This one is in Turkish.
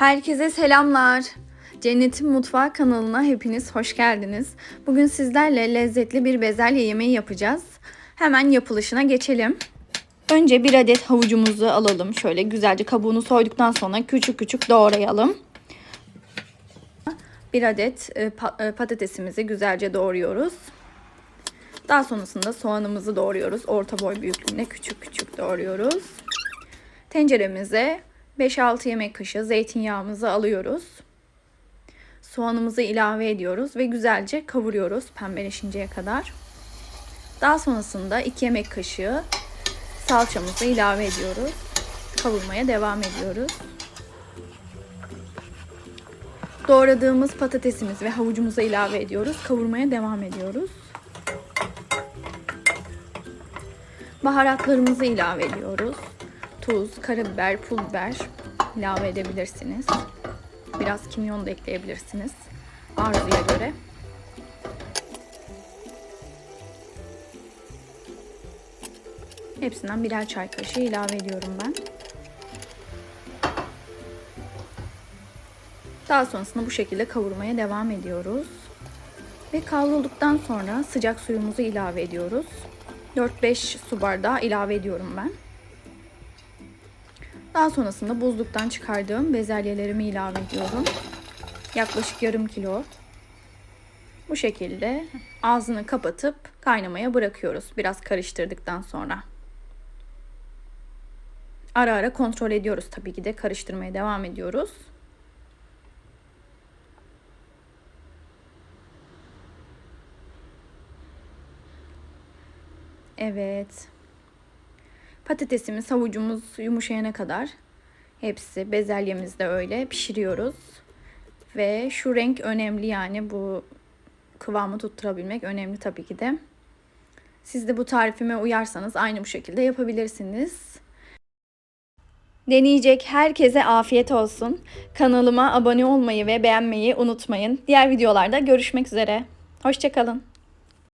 Herkese selamlar. Cennetin Mutfağı kanalına hepiniz hoş geldiniz. Bugün sizlerle lezzetli bir bezelye yemeği yapacağız. Hemen yapılışına geçelim. Önce bir adet havucumuzu alalım. Şöyle güzelce kabuğunu soyduktan sonra küçük küçük doğrayalım. Bir adet e, e, patatesimizi güzelce doğruyoruz. Daha sonrasında soğanımızı doğruyoruz. Orta boy büyüklüğünde küçük küçük doğruyoruz. Tenceremize 5-6 yemek kaşığı zeytinyağımızı alıyoruz. Soğanımızı ilave ediyoruz ve güzelce kavuruyoruz pembeleşinceye kadar. Daha sonrasında 2 yemek kaşığı salçamızı ilave ediyoruz. Kavurmaya devam ediyoruz. Doğradığımız patatesimiz ve havucumuzu ilave ediyoruz. Kavurmaya devam ediyoruz. Baharatlarımızı ilave ediyoruz. Tuz, karabiber, pul biber ilave edebilirsiniz. Biraz kimyon da ekleyebilirsiniz. Arzuya göre. Hepsinden birer çay kaşığı ilave ediyorum ben. Daha sonrasında bu şekilde kavurmaya devam ediyoruz. Ve kavrulduktan sonra sıcak suyumuzu ilave ediyoruz. 4-5 su bardağı ilave ediyorum ben. Daha sonrasında buzluktan çıkardığım bezelyelerimi ilave ediyorum. Yaklaşık yarım kilo. Bu şekilde ağzını kapatıp kaynamaya bırakıyoruz. Biraz karıştırdıktan sonra. Ara ara kontrol ediyoruz tabii ki de karıştırmaya devam ediyoruz. Evet. Patatesimiz, havucumuz yumuşayana kadar hepsi bezelyemiz de öyle pişiriyoruz. Ve şu renk önemli yani bu kıvamı tutturabilmek önemli tabii ki de. Siz de bu tarifime uyarsanız aynı bu şekilde yapabilirsiniz. Deneyecek herkese afiyet olsun. Kanalıma abone olmayı ve beğenmeyi unutmayın. Diğer videolarda görüşmek üzere. Hoşçakalın.